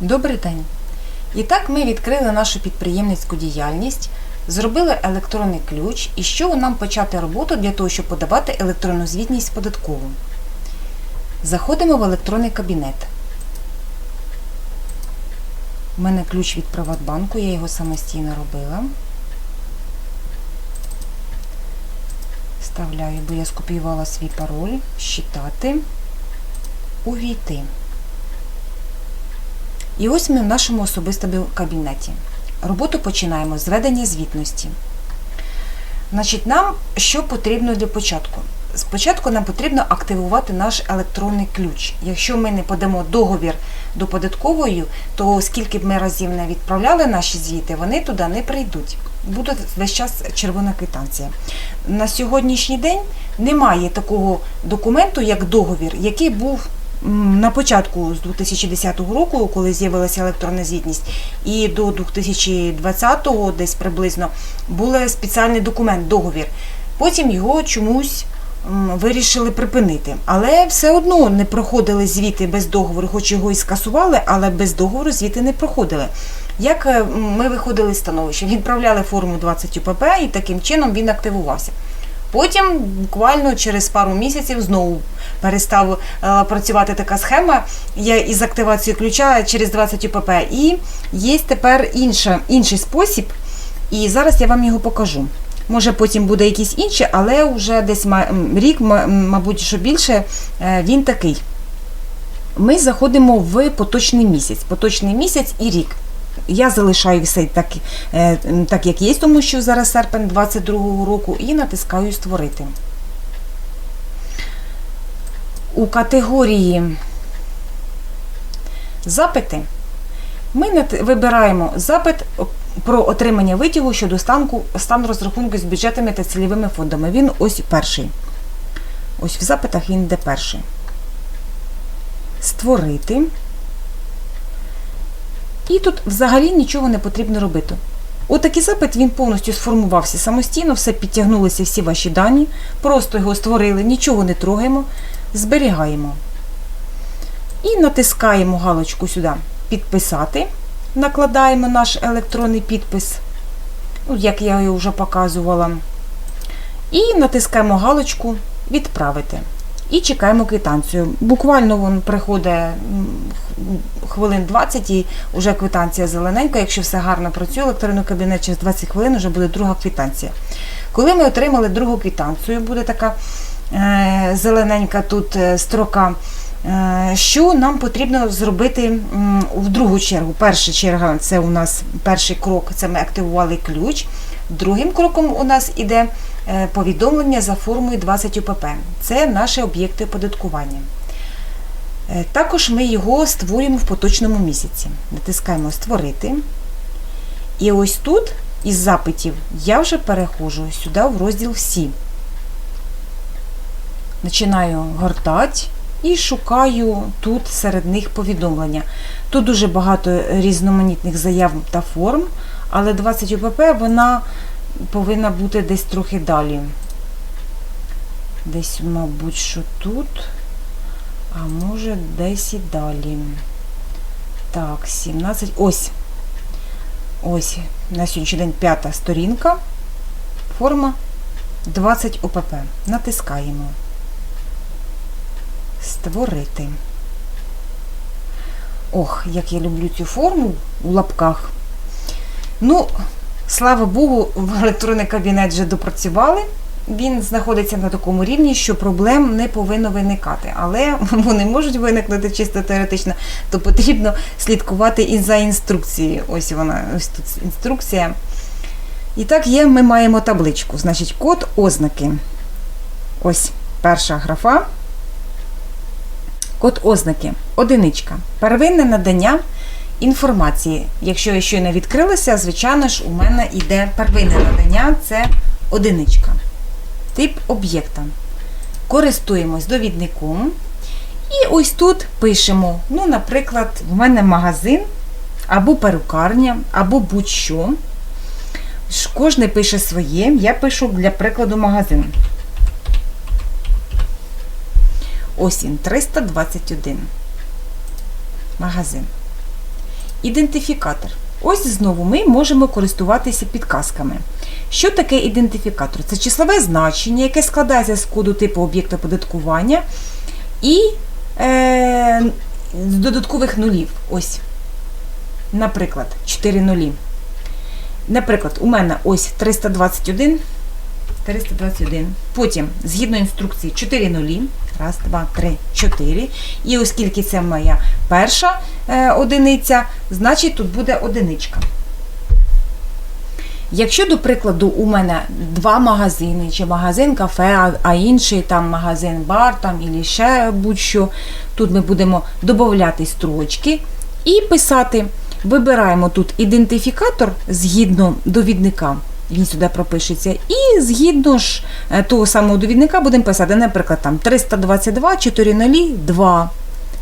Добрий день! І так ми відкрили нашу підприємницьку діяльність, зробили електронний ключ і що нам почати роботу для того, щоб подавати електронну звітність податкову. Заходимо в електронний кабінет. У мене ключ від Приватбанку, я його самостійно робила. Вставляю, бо я скопіювала свій пароль, щитати, увійти. І ось ми в нашому особистому кабінеті. Роботу починаємо з ведення звітності. Значить, нам що потрібно для початку? Спочатку нам потрібно активувати наш електронний ключ. Якщо ми не подамо договір до податкової, то скільки б ми разів не відправляли наші звіти, вони туди не прийдуть. Буде весь час червона квитанція. На сьогоднішній день немає такого документу, як договір, який був на початку з 2010 року, коли з'явилася електронна звітність, і до 2020-го, десь приблизно був спеціальний документ, договір. Потім його чомусь вирішили припинити. Але все одно не проходили звіти без договору, хоч його і скасували, але без договору звіти не проходили. Як е, ми виходили з становища? Відправляли форму 20 УПП і таким чином він активувався. Потім буквально через пару місяців знову перестав е, працювати така схема є із активацією ключа через 20 УПП. І є тепер інша, інший спосіб, і зараз я вам його покажу. Може потім буде якийсь інший, але вже десь рік, мабуть, що більше, е, він такий. Ми заходимо в поточний місяць. Поточний місяць і рік. Я залишаю все так, е, так як є, тому що зараз серпень 22 року, і натискаю Створити. У категорії запити ми вибираємо запит про отримання витягу щодо станку, стану розрахунку з бюджетами та цільовими фондами. Він ось перший. Ось в запитах він йде перший. Створити. І тут взагалі нічого не потрібно робити. Отакий запит він повністю сформувався самостійно, все підтягнулися всі ваші дані, просто його створили, нічого не трогаємо, зберігаємо. І натискаємо галочку сюди Підписати. Накладаємо наш електронний підпис, ну, як я його вже показувала. І натискаємо галочку Відправити. І чекаємо квитанцію. Буквально він приходить хвилин 20 і вже квитанція зелененька. Якщо все гарно працює, електронний кабінет через 20 хвилин вже буде друга квитанція. Коли ми отримали другу квитанцію, буде така е, зелененька тут е, строка. Е, Що нам потрібно зробити в другу чергу? Перша черга це у нас перший крок, це ми активували ключ. Другим кроком у нас іде повідомлення за формою 20 УПП. Це наші об'єкти оподаткування. Е, Також ми його створюємо в поточному місяці. Натискаємо Створити. І ось тут із запитів я вже переходжу сюди в розділ Всі. Починаю гортати і шукаю тут серед них повідомлення. Тут дуже багато різноманітних заяв та форм, але 20 УПП вона повинна бути десь трохи далі. Десь, мабуть, що тут, а може десь і далі. Так, 17. Ось. Ось, на сьогоднішній день п'ята сторінка. Форма 20 ОПП. Натискаємо. Створити. Ох, як я люблю цю форму у лапках. Ну, слава Богу, в електронний кабінет вже допрацювали. Він знаходиться на такому рівні, що проблем не повинно виникати. Але вони можуть виникнути чисто теоретично, то потрібно слідкувати і за інструкцією. Ось вона, ось тут інструкція. І так є, ми маємо табличку. Значить, код ознаки. Ось перша графа. Код ознаки. Одиничка. Первинне надання інформації. Якщо я щойно відкрилася, звичайно ж, у мене йде первинне надання це одиничка. Тип об'єкта. Користуємось довідником. І ось тут пишемо, ну, наприклад, в мене магазин, або перукарня, або будь-що. Кожний пише своє, я пишу для прикладу магазин. Ось він, 321. Магазин. Ідентифікатор. Ось знову ми можемо користуватися підказками. Що таке ідентифікатор? Це числове значення, яке складається з коду типу об'єкта оподаткування і е, з додаткових нулів. Ось. Наприклад, 4 нулі. Наприклад, у мене ось 321. 321. Потім, згідно інструкції, 4 нулі. Раз, два, три, чотири. І оскільки це моя перша е, одиниця, значить тут буде одиничка. Якщо, до прикладу, у мене два магазини, чи магазин кафе, а, інший там магазин бар, там і ще будь-що, тут ми будемо додати строчки і писати. Вибираємо тут ідентифікатор згідно довідника. Він сюди пропишеться. І згідно ж е, того самого довідника будемо писати, наприклад, там 322 402.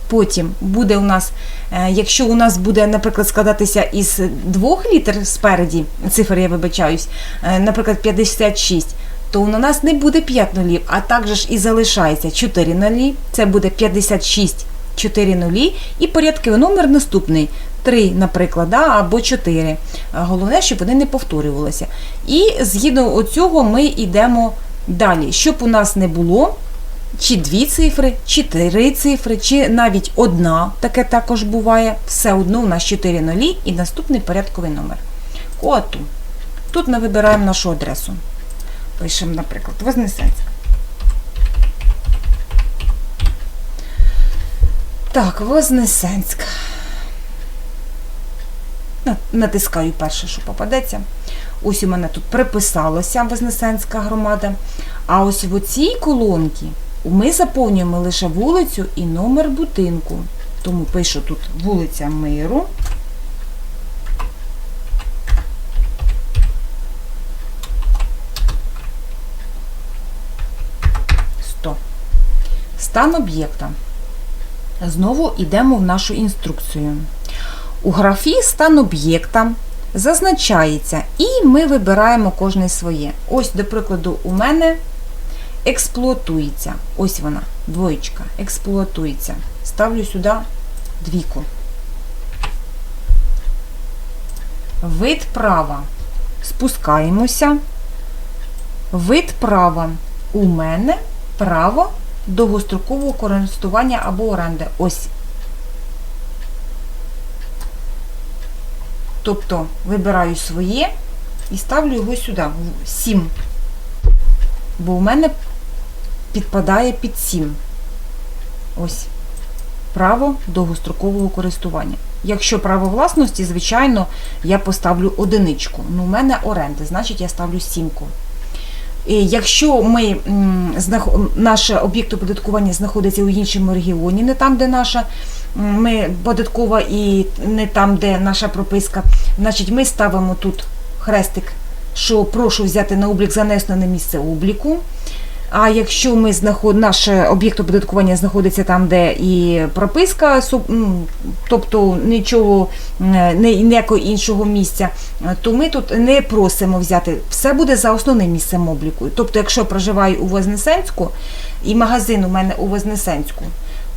Потім буде у нас, е, якщо у нас буде, наприклад, складатися із двох літер спереді, цифр я вибачаюсь, е, наприклад, 56, то у нас не буде 5 нулів, а також і залишається 4 нулі, це буде 56, 4 нулі, і порядковий номер наступний. 3, наприклад, да, або 4. Головне, щоб вони не повторювалися. І згідно цього ми йдемо далі. Щоб у нас не було чи дві цифри, чи три цифри, чи навіть одна, таке також буває. Все одно у нас 4 нулі і наступний порядковий номер. Коту. Тут ми вибираємо нашу адресу. Пишемо, наприклад, Вознесенська. Так, Вознесенська. На- Натискаю перше, що попадеться. Ось у мене тут приписалася Вознесенська громада. А ось в цій колонці ми заповнюємо лише вулицю і номер будинку. Тому пишу тут вулиця Миру. Стан об'єкта. Знову йдемо в нашу інструкцію. У графі стан об'єкта зазначається, і ми вибираємо кожне своє. Ось, до прикладу, у мене експлуатується. Ось вона, двоєчка, експлуатується. Ставлю сюди двійку. Вид права. Спускаємося. Вид права. У мене право довгострокового користування або оренди. Ось Тобто вибираю своє і ставлю його сюди, в 7. Бо у мене підпадає під 7. Ось. Право довгострокового користування. Якщо право власності, звичайно, я поставлю одиничку. Ну, у мене оренди, значить я ставлю сімку. І Якщо ми, наш об'єкт оподаткування знаходиться у іншому регіоні, не там, де наша ми податкова і не там, де наша прописка, значить ми ставимо тут хрестик, що прошу взяти на облік занесене місце обліку. А якщо ми знаход... наш об'єкт оподаткування знаходиться там, де і прописка, тобто нічого ніякого іншого місця, то ми тут не просимо взяти. Все буде за основним місцем обліку. Тобто, якщо проживаю у Вознесенську і магазин у мене у Вознесенську,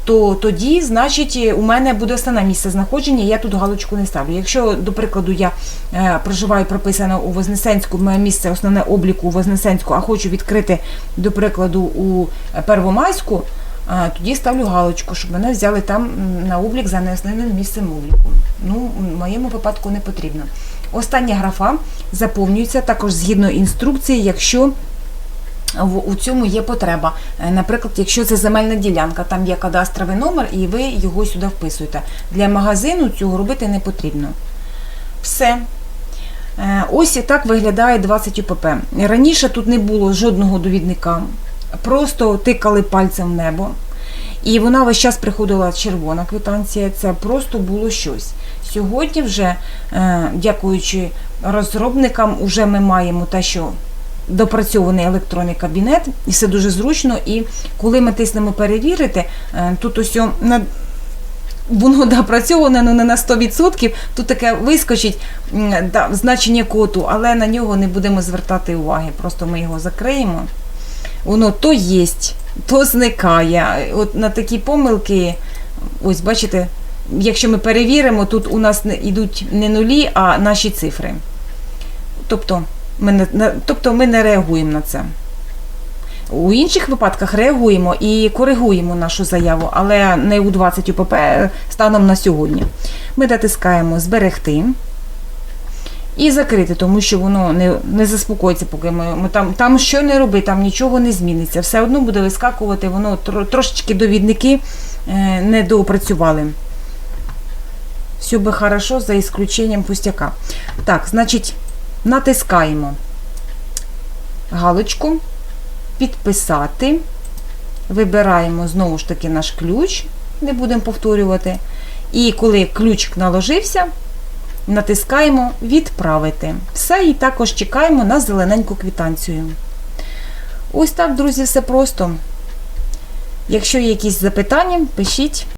то тоді, значить, у мене буде основне місце знаходження, я тут галочку не ставлю. Якщо, до прикладу, я е, проживаю прописано у Вознесенську, моє місце основне обліку у Вознесенську, а хочу відкрити, до прикладу, у Первомайську, е, тоді ставлю галочку, щоб мене взяли там на облік за неоснованим місцем обліку. Ну, в моєму випадку не потрібно. Остання графа заповнюється також згідно інструкції, якщо у цьому є потреба. Е, Наприклад, якщо це земельна ділянка, там є кадастровий номер, і ви його сюди вписуєте. Для магазину цього робити не потрібно. Все. Е, Ось і так виглядає 20 УПП. Раніше тут не було жодного довідника, просто тикали пальцем в небо. І вона весь час приходила червона квитанція, це просто було щось. Сьогодні вже, е, дякуючи розробникам, вже ми маємо те, що допрацьований електронний кабінет, і все дуже зручно. І коли ми тиснемо перевірити, е, тут ось на воно допрацьоване, ну не на 100%, тут таке вискочить да, значення коду, але на нього не будемо звертати уваги. Просто ми його закриємо. Воно то є, то зникає. От на такі помилки, ось бачите, якщо ми перевіримо, тут у нас йдуть не нулі, а наші цифри. Тобто ми не, тобто ми не реагуємо на це. У інших випадках реагуємо і коригуємо нашу заяву, але не у 20 УПП станом на сьогодні. Ми натискаємо Зберегти і закрити, тому що воно не, не заспокоїться, поки ми, ми там, там що не роби, там нічого не зміниться. Все одно буде вискакувати, воно тро, трошечки довідники е, не доопрацювали. Все би хорошо, за ісключенням пустяка. Так, значить, натискаємо галочку, підписати. Вибираємо знову ж таки наш ключ, не будемо повторювати. І коли ключик наложився, натискаємо Відправити. Все, і також чекаємо на зелененьку квитанцію. Ось так, друзі, все просто. Якщо є якісь запитання, пишіть.